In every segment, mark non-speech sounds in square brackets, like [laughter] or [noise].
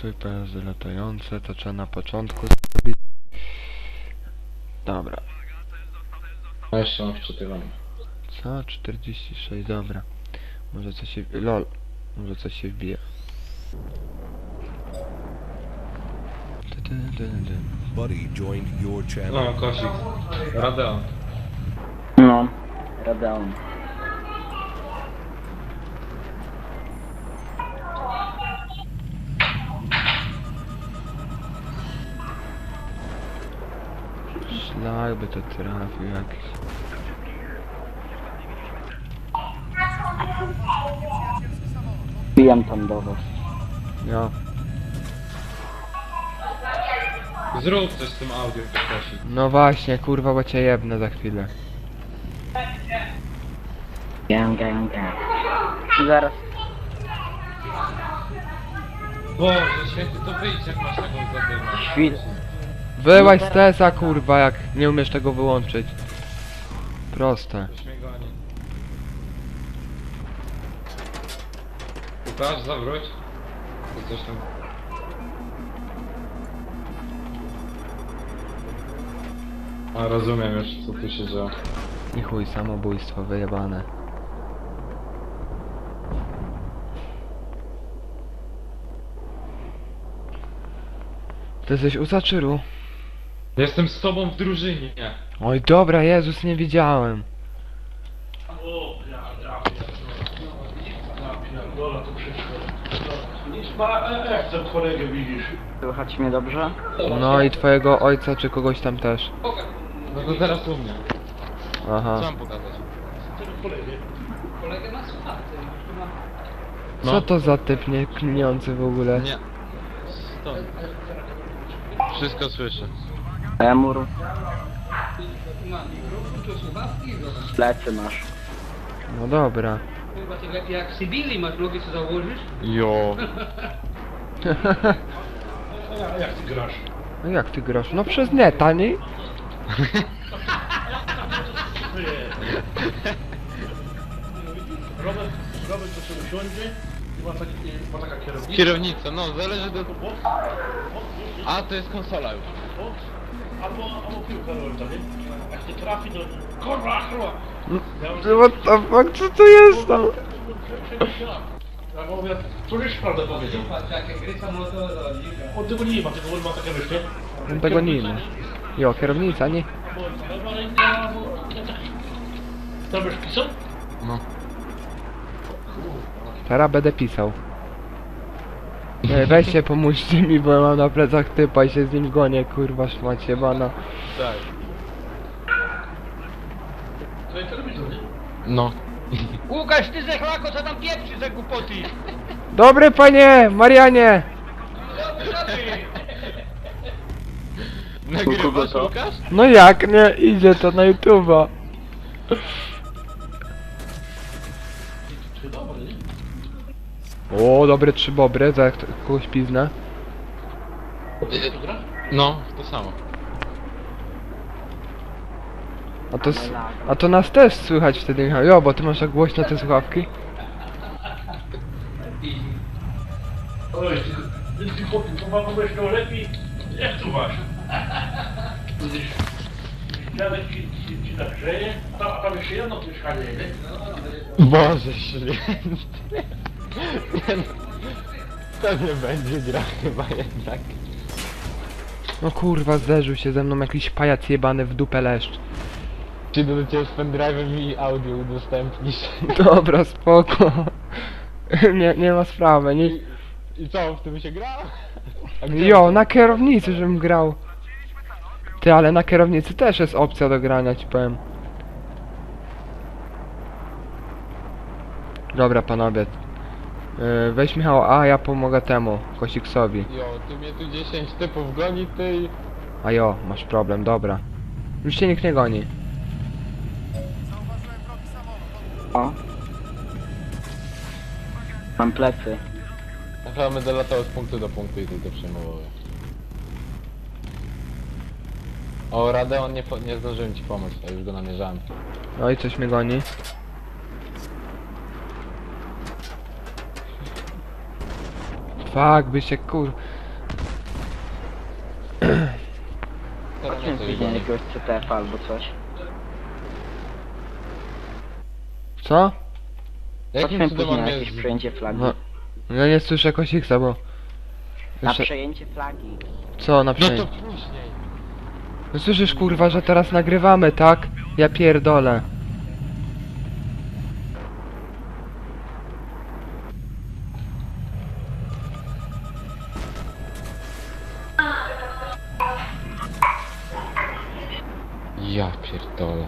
Puste pojazdy latające, to trzeba na początku zrobić. Dobra. A jeszcze mam wczytywanie. Co? 46, dobra. Może coś się... lol. Może coś się wbije. Buddy joined your channel. No, kosik. Radeon. No, Radeon. Szlak by to trafił jakiś. Bijam tam do was. Ja. Zrób coś z tym audio, kosik. No właśnie, kurwa, bo cię jebnę za chwilę. Gang, gang, gang. Zaraz. Boże, święty, to wyjdź jak masz taką zadymę. Chwil. Wyłaź z TSA, kurwa, jak nie umiesz tego wyłączyć. Proste. Już mnie goni. Łukasz, zawróć. To coś tam... A, rozumiem już, co tu się dzieje. I chuj, samobójstwo wyjebane. Ty jesteś u Zaczyru? Jestem z tobą w drużynie. Oj, dobra, Jezus, nie widziałem. Jak ten kolegę widzisz? Słychać mnie dobrze? No i twojego ojca, czy kogoś tam też. No to teraz u mnie. Aha. Co mam pokazać? Tego kolegę. Co to za typ nie klniący w ogóle? Nie. Stąd. Wszystko słyszę. Emur. Plecy masz. No dobra. Kurwa, ty lepiej jak Sybili masz nogi, co założysz? Jo. A [laughs] jak ty grasz? No jak ty grasz? No przez neta, nie? Robert, Robert to sobie usiądzie i ma, taki, ma taka kierownica. Kierownica, no zależy do... A, to jest konsola już. Albo, albo piłka rolna, nie? Jak nie trafi, to kurwa, już What the fuck, co to jest tam? Ja mówię, co żeś prawdę powiedział? On tego nie ma, tego on ma takie myśli. On tego nie ma. Jo, kierownica, nie? To byś pisał? No. Teraz będę pisał. Nie, weźcie, pomóżcie mi, bo ja mam na plecach typa i się z nim gonię, kurwa, szmacie bana. Tak. Jest telewizor, nie? No. Łukasz, ty zechlako, co tam pieprzy za głupoty? Dobry panie, Marianie! Nagrywasz, Łukasz? No jak nie, idzie to na YouTube'a. O, dobre trzy bobry, za jak to- kogoś piznę. To? No, to samo. A to, s- a to nas też słychać wtedy, Michał. Jo, bo ty masz tak głośno te słuchawki. Oj, ty, ty, ty chłopie, to mam myślał lepiej, jak tu masz? Dziadek ci, ci, ci nagrzeje, a tam, a tam jeszcze jedno mieszkanie, nie? Boże święty. Nie no. To nie będzie gra chyba jednak. No kurwa, zderzył się ze mną jakiś pajac jebany w dupę leszcz. Przyjdę do ciebie z pendrive'em i audio udostępnisz. Dobra, spoko. nie, nie ma sprawy, nie... I co, w tym się gra? A gdzie- Jo, na kierownicy żebym grał. Ty, ale na kierownicy też jest opcja do grania, ci powiem. Dobra, panowie. Yy, weź Michał A, ja pomogę temu, Kosiksowi. Jo, ty mnie tu 10 typów goni, ty i... A jo, masz problem, dobra. Już się nikt nie goni. O. Mam plecy. Chyba będę latał z punktu do punktu i tylko przejmował. O, Radeon nie, po, nie zdążyłem ci pomóc, ja już go namierzałem. No i coś mnie goni. Fuck, by się kur... Chodźmy goni. jakiegoś CTF albo coś. Co? Jakim Chodźmy cudem później on na mnie jakieś z... przejęcie flagi. No. Ja nie słyszę Kosiksa, bo... Na Jeszcze... przejęcie flagi. Co na No to przejęcie? później. No słyszysz kurwa, że teraz nagrywamy, tak? Ja pierdolę. Ja pierdolę.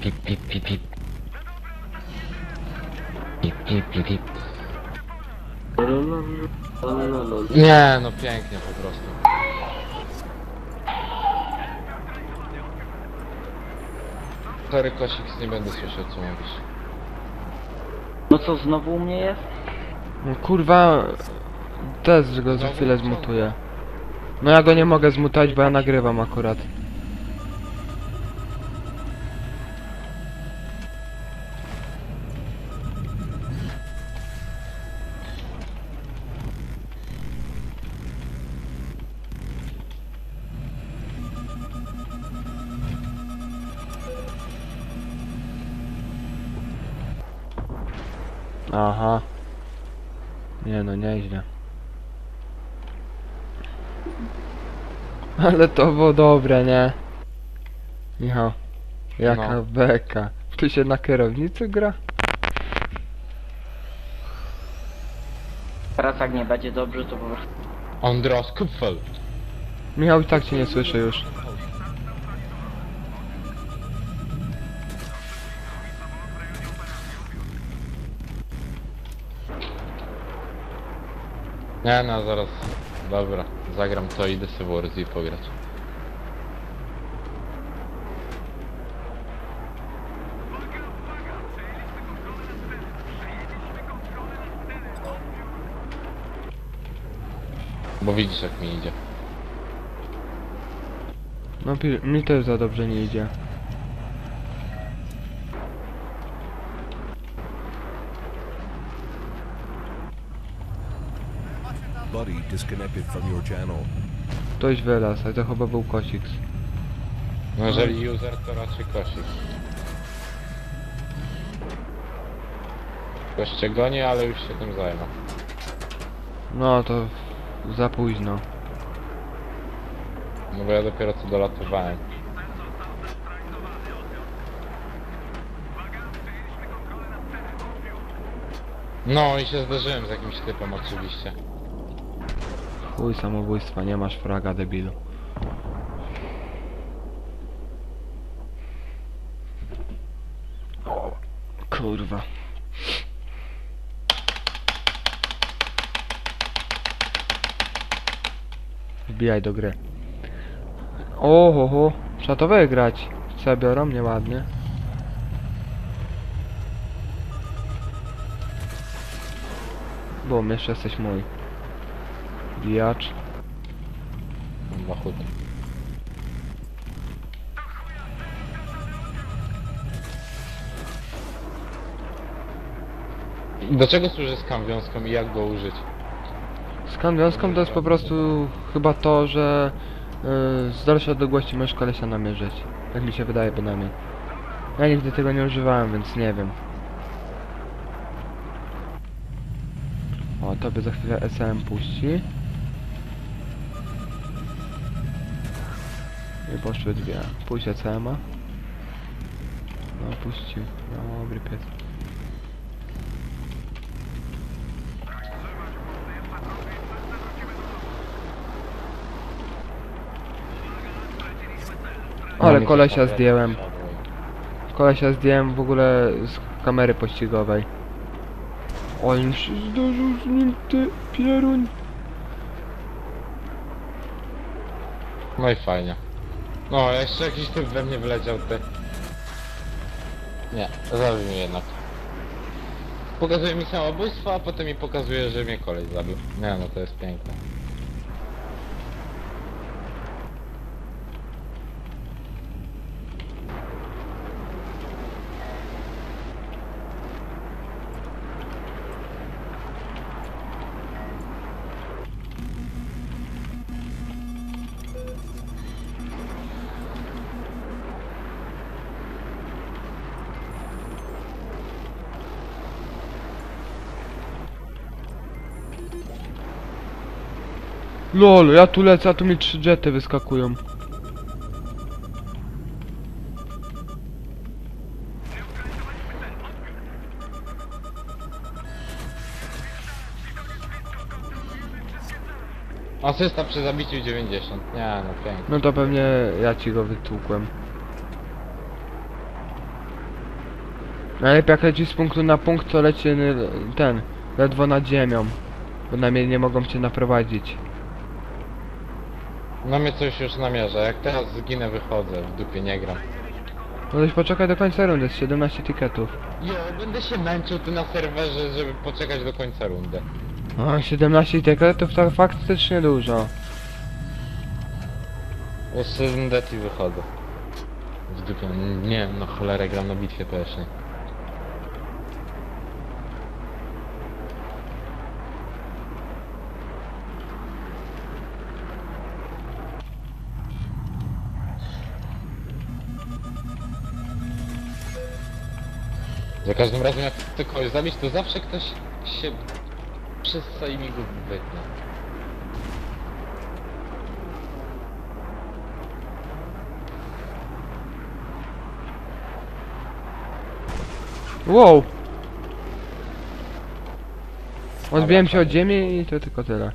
Pip, pip, pip, pip, pip. Pip, pip, pip. Nie, no pięknie po prostu. Sorry Kosik, nie będę słyszał co mówisz. No co, znowu u mnie jest? No kurwa... Też go za chwilę zmutuję. No ja go nie mogę zmutować, bo ja nagrywam akurat. Aha. Nie no, nieźle. [laughs] Ale to było dobre, nie? Michał. Jaka No. beka. Tu się na kierownicy gra? Teraz jak nie będzie dobrze, to po prostu... Andros Kupfel. Michał i tak cię nie słyszę już. Nie no, zaraz. Dobra, zagram to i idę sobie w Warzy pograć. Bo widzisz jak mi idzie. No mi też za dobrze nie idzie. Buddy disconnected from your channel. Ktoś wylazł, ale to chyba był Kosiks. No jeżeli user to raczej kosik. Goście goni, ale już się tym zajmę. No to za późno. No bo ja dopiero co dolatowałem. No i się zderzyłem z jakimś typem oczywiście. Chuj samobójstwa, nie masz fraga debilu. O, kurwa. Wbijaj do gry. Oho, ho, trzeba to wygrać. Co biorą? Nieładnie. Bum, jeszcze jesteś mój. Bijacz. Mam ochotę. Do czego służy skam wiązką i jak go użyć? Skan wiązką to jest po prostu chyba to, że yy, z dalszej odległości możesz kolesia namierzyć. Tak mi się wydaje bynajmniej. Ja nigdy tego nie używałem, więc nie wiem. O, tobie za chwilę SM puści. Poszły dwie. Puść SM-a. No, puścił. Dobry pies. Ale kolesia zdjąłem. Kolesia zdjąłem w ogóle z kamery pościgowej. On się zdarzył z nim, ty pieruń. No i fajnie. No, jeszcze jakiś typ we mnie wleciał, ty. Nie, zabił mnie jednak. Pokazuje mi samobójstwo, a potem mi pokazuje, że mnie koleś zabił. Nie no, to jest piękne. LOL, ja tu lecę, a tu mi trzy jety wyskakują. Asysta przy zabiciu 90. Nie no, pięknie. No to pewnie ja ci go wytłukłem. Najlepiej jak leci z punktu na punkt, to leci ten, ledwo nad ziemią. Bo na mnie nie mogą cię naprowadzić. Na mnie coś już namierza. Jak teraz zginę, wychodzę. W dupie nie gram. No to poczekaj do końca rundy, jest 17 tiketów. Jo, będę się męczył tu na serwerze, żeby poczekać do końca rundy. O, 17 tiketów to faktycznie dużo. Jeszcze i wychodzę. W dupie, nie no cholerę gram na bitwie też nie. Za każdym razem jak chcę kogoś zabić, to zawsze ktoś się przyssa i mi go wytnie. Wow! Odbiłem się od ziemi i to tylko tyle.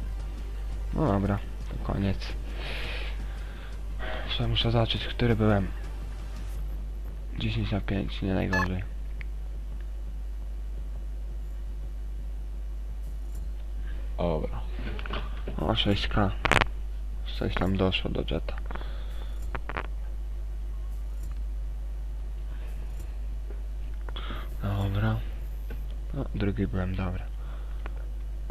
No dobra, to koniec. Jeszcze muszę zobaczyć, który byłem. 10 na 5, nie najgorzej. Dobra. O, 6k. Coś tam doszło do jetta. Dobra. No, drugi byłem, dobra.